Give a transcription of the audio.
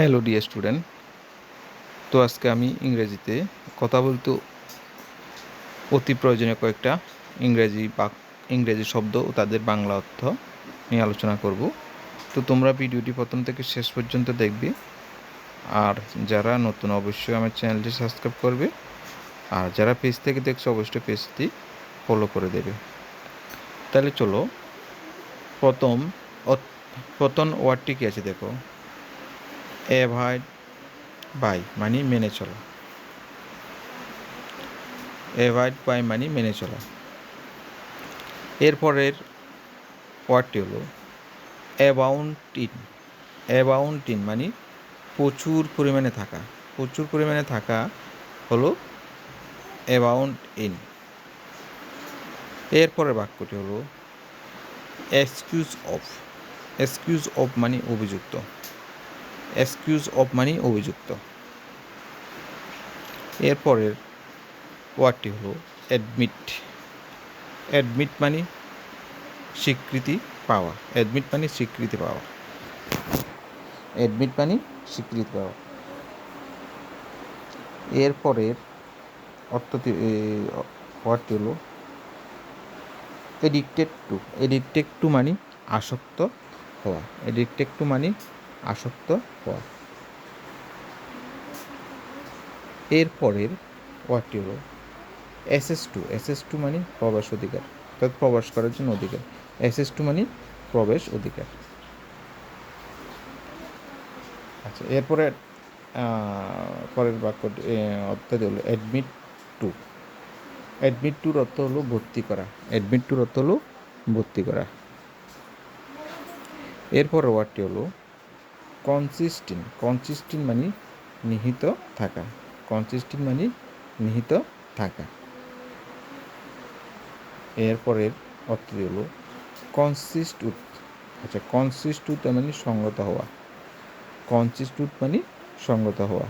Hello dear student তো আজকে আমি ইংরেজিতে কথা বলতে অতি প্রয়োজনীয় কয়েকটা ইংরেজি বা ইংরেজি শব্দ ও তাদের বাংলা অর্থ নিয়ে আলোচনা করব। তো তোমরা ভিডিওটি প্রথম থেকে শেষ পর্যন্ত দেখবে। আর যারা নতুন, অবশ্যই আমার চ্যানেলটি সাবস্ক্রাইব করবে। আর যারা পেজ থেকে দেখছ, অবশ্যই পেজটি ফলো করে দেবে। তাহলে চলো, প্রথম প্রথম ওয়ার্ডটি কী আছে দেখো। অ্যাভয়েড বাই মানে মেনে চলা। অ্যাভয়েড বাই মানে মেনে চলা। এরপরের ওয়ার্ডটি হলো অ্যাবাউন্টিন। অ্যাবাউন্টিন মানে প্রচুর পরিমাণে থাকা। প্রচুর পরিমাণে থাকা হলো অ্যাবাউন্ট ইন এরপরের বাক্যটি হলো এক্সকিউজ অফ। এক্সকিউজ অফ মানে অভিযুক্ত। এক্সকিউজ অফ মানি অভিযুক্ত। এরপরের ওয়ার্ডটি হলো অ্যাডমিট। অ্যাডমিট মানে স্বীকৃতি পাওয়া। অ্যাডমিট মানে স্বীকৃতি পাওয়া। অ্যাডমিট মানে স্বীকৃতি পাওয়া। এরপরের অর্থটি ওয়ার্ডটি হলো এডিক্টেড টু। এডিক্টেড টু মানে আসক্ত হওয়া। এডিক্টেড টু মানে আসক্ত হওয়া এরপরের ওয়ার্ডটি হলো এস টু এস এস টু মানে প্রবেশ অধিকার, অর্থাৎ প্রবেশ করার জন্য অধিকার। এস এস টু মানে প্রবেশ অধিকার। আচ্ছা এরপরে পরের বাক্যটি অর্থাৎ হলো অ্যাডমিট টু অ্যাডমিট টুর অর্থ হলো ভর্তি করা। অ্যাডমিট টুর অর্থ হলো ভর্তি করা। এরপর ওয়ার্ডটি হলো কনসিস্টেন্ট কনসিস্টেন্ট মানে নিহিত থাকা কনসিস্টেন্ট মানে নিহিত থাকা। এরপরের অর্থটি হলো উত আচ্ছা কনসিস্ট উত মানে সঙ্গত হওয়া কনসিস্ট উত মানে সঙ্গত হওয়া।